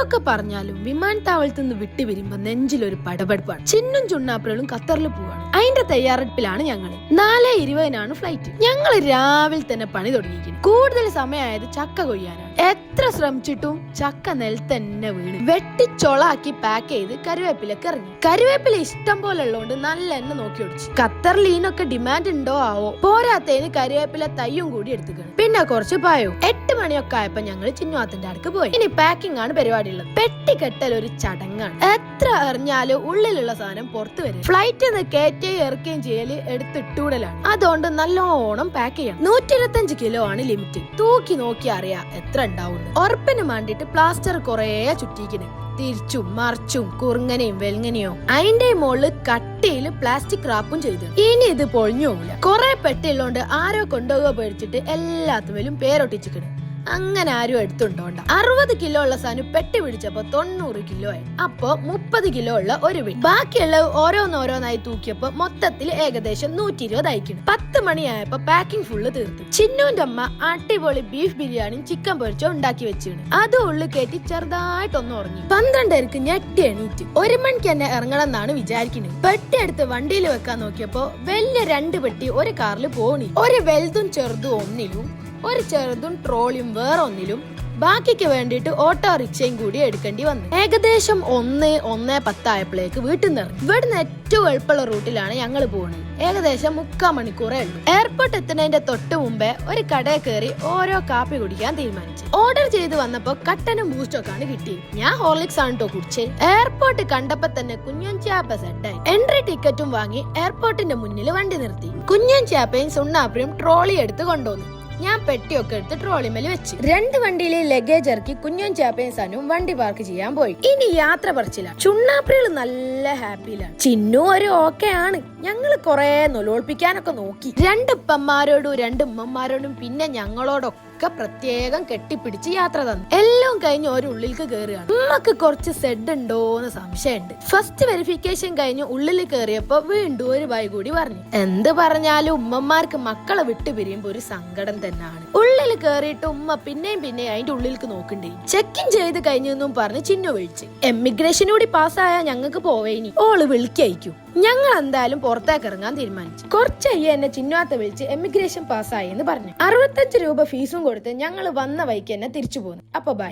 എന്തൊക്കെ പറഞ്ഞാലും വിമാനത്താവളത്തിൽ നിന്ന് വിട്ടു വരുമ്പോ നെഞ്ചിലൊരു പടപടപ്പാണ്. ചിന്നും ചുണ്ണാപ്പിളും ഖത്തറിൽ പോവാണ്. അതിന്റെ തയ്യാറെടുപ്പിലാണ് ഞങ്ങൾ നാല് ഇരുപതിനാണ് ഫ്ലൈറ്റ് ഞങ്ങൾ രാവിലെ തന്നെ പണി തുടങ്ങിയിരിക്കുന്നു. കൂടുതൽ സമയമായത് ചക്ക കൊയ്യാനാണ്. എത്ര ശ്രമിച്ചിട്ടും ചക്ക നെൽ തന്നെ വീണ്. വെട്ടിച്ചൊളാക്കി പാക്ക് ചെയ്ത് കരുവേപ്പിലൊക്കെ ഇറങ്ങി. കരുവേപ്പില ഇഷ്ടം പോലെ ഉള്ളതുകൊണ്ട് നല്ല എണ്ണ നോക്കി ഒടിച്ചു. ഖത്തറിൽ ഇതിനൊക്കെ ഡിമാൻഡ് ഉണ്ടോ ആവോ? പോരാത്തതിന് കരുവേപ്പില തയ്യും കൂടി എടുത്തുക്കണം പിന്നെ കുറച്ച് പായോ. എട്ട് മണിയൊക്കെ ആയപ്പോ ഞങ്ങൾ ചിന്നുവാത്തിന്റെ അടുക്ക് പോയി. ഇനി പാക്കിംഗ് ആണ് പരിപാടി പെട്ടി കെട്ടൽ ഒരു ചടങ്ങാണ്. എത്ര എറിഞ്ഞാലും ഉള്ളിലുള്ള സാധനം പുറത്തു വരും ഫ്ലൈറ്റിൽ നിന്ന് കയറ്റുകയും ഇറക്കുകയും ചെയ്യൽ എടുത്തിട്ടൂടലാണ്. അതുകൊണ്ട് നല്ലോണം പാക്ക് ചെയ്യണം. നൂറ്റി ഇരുപത്തഞ്ച് കിലോ ആണ് ലിമിറ്റ് തൂക്കി നോക്കി അറിയാം എത്ര ഉണ്ടാവും ഉറപ്പിന് വേണ്ടിട്ട് പ്ലാസ്റ്റർ കുറേ ചുറ്റിക്കണ് തിരിച്ചും മറിച്ചും കുറുങ്ങനെയും വെൽങ്ങനെയോ. അതിന്റെ മുകളിൽ കട്ടിയിൽ പ്ലാസ്റ്റിക് റാപ്പും ചെയ്തു. ഇനി ഇത് പോകില്ല കുറെ പെട്ടിയുള്ളോണ്ട് ആരോ കൊണ്ടുപോകുക പേടിച്ചിട്ട് എല്ലാത്തുമേലും പേരൊട്ടിച്ചിക്കണ്. അങ്ങനെ ആരും എടുത്തുണ്ടോണ്ട അറുപത് കിലോ ഉള്ള സാധനം പെട്ടി പിടിച്ചപ്പോ തൊണ്ണൂറ് കിലോ ആയി. അപ്പൊ മുപ്പത് കിലോ ഉള്ള ഒരു വീട്. ബാക്കിയുള്ള ഓരോന്നോരോന്നായി തൂക്കിയപ്പോ മൊത്തത്തിൽ ഏകദേശം നൂറ്റി ഇരുപത് അയക്കണം പത്ത് മണിയായപ്പോ പാക്കിംഗ് ഫുള്ള് തീർത്തു. ചിന്നുവിന്റെ അമ്മ അടിപൊളി ബീഫ് ബിരിയാണിയും ചിക്കൻ പൊരിച്ചോ ഉണ്ടാക്കി വെച്ചിരുന്നു അത് ഉള്ളു കയറ്റി ചെറുതായിട്ടൊന്ന് ഉറങ്ങി. പന്ത്രണ്ടരക്ക് ഞെട്ടി എണീറ്റ്. ഒരു മണിക്ക് തന്നെ ഇറങ്ങണം എന്നാണ് വിചാരിക്കുന്നത് പെട്ടി എടുത്ത് വണ്ടിയിൽ വെക്കാൻ നോക്കിയപ്പോ വലിയ രണ്ട് പെട്ടി ഒരു കാറിൽ പോണി ഒരു വലുതും ചെറുതും ഒന്നിലും ഒരു ചെറുതും ട്രോളിയും വേറൊന്നിലും ബാക്കിക്ക് വേണ്ടിയിട്ട് ഓട്ടോറിക്ഷയും കൂടി എടുക്കേണ്ടി വന്നു. ഏകദേശം ഒന്ന് ഒന്ന് പത്തായപ്പോഴേക്ക് വീട്ടിൽ നിന്ന് ഇറങ്ങി. ഇവിടുന്ന് ഏറ്റവും എളുപ്പമുള്ള റൂട്ടിലാണ് ഞങ്ങൾ പോകുന്നത് ഏകദേശം മുക്കാൽ മണിക്കൂറേ ഉള്ളൂ. എയർപോർട്ട് എത്തുന്നതിന്റെ തൊട്ട് മുമ്പേ ഒരു കടയിൽ കയറി ഓരോ കാപ്പി കുടിക്കാൻ തീരുമാനിച്ചു. ഓർഡർ ചെയ്ത് വന്നപ്പോ കട്ടനും ബൂസ്റ്റൊക്കെ ആണ് കിട്ടിയത് ഞാൻ ഹോർലിക്സ് ആണ് കേട്ടോ കുടിച്ചത് എയർപോർട്ട് കണ്ടപ്പോ തന്നെ കുഞ്ഞൻ ചാപ്പ സെറ്റായി എൻട്രി ടിക്കറ്റും വാങ്ങി എയർപോർട്ടിന്റെ മുന്നിൽ വണ്ടി നിർത്തി. കുഞ്ഞൻ ചാപ്പയും സുണ്ണാപ്പയും ട്രോളി എടുത്ത് കൊണ്ടുവന്നു. ഞാൻ പെട്ടിയൊക്കെ എടുത്ത് ട്രോളിമേൽ വെച്ച്. രണ്ട് വണ്ടിയിലെ ലഗേജ് ഇറക്കി കുഞ്ഞും ചാപ്പയും സാനും വണ്ടി പാർക്ക് ചെയ്യാൻ പോയി. ഇനി യാത്ര പറിച്ചില്ല ചുണ്ണാപ്പികൾ നല്ല ഹാപ്പിയിലാണ് ചിന്നു ഒരു ഓക്കെ ആണ്. ഞങ്ങൾ കൊറേ നൊലോൾപ്പിക്കാനൊക്കെ നോക്കി. രണ്ടുപ്പന്മാരോടും രണ്ടുമ്മമാരോടും പിന്നെ ഞങ്ങളോടൊക്കെ പ്രത്യേകം കെട്ടിപ്പിടിച്ച് യാത്ര തന്നു. എല്ലാം കഴിഞ്ഞ് ഒരു ഉള്ളിലേക്ക് കയറുകയാണ് ഉമ്മക്ക് കുറച്ച് സെഡ് ഉണ്ടോ ഉണ്ടോന്ന് സംശയമുണ്ട്. ഫസ്റ്റ് വെരിഫിക്കേഷൻ കഴിഞ്ഞ് ഉള്ളിൽ കയറിയപ്പോ വീണ്ടും ഒരു വൈ കൂടി പറഞ്ഞു. എന്ത് പറഞ്ഞാലും ഉമ്മമാർക്ക് മക്കളെ വിട്ടു പിരിയുമ്പോ ഒരു സങ്കടം തന്നെയാണ്. ഉള്ളിൽ കയറിയിട്ട് ഉമ്മ പിന്നെയും പിന്നെ അതിന്റെ ഉള്ളിലേക്ക് നോക്കണ്ടേ. ചെക്കിൻ ചെയ്ത് കഴിഞ്ഞെന്നും പറഞ്ഞ് ചിന്നു വിളിച്ച്. എമിഗ്രേഷൻ കൂടി പാസ്സായാൽ ഞങ്ങൾക്ക് പോവേനി ഓൾ വിളിക്കയക്കും ഞങ്ങൾ എന്തായാലും പുറത്തേക്ക് ഇറങ്ങാൻ തീരുമാനിച്ചു. കുറച്ചയ്യ എന്നെ ചിന്നുവാത്ത വിളിച്ച് എമിഗ്രേഷൻ പാസ്സായി എന്ന് പറഞ്ഞു. അറുപത്തഞ്ച് രൂപ ഫീസും കൊടുത്ത് ഞങ്ങൾ വന്ന വഴിക്ക് തന്നെ തിരിച്ചു പോന്നു. അപ്പൊ ബൈ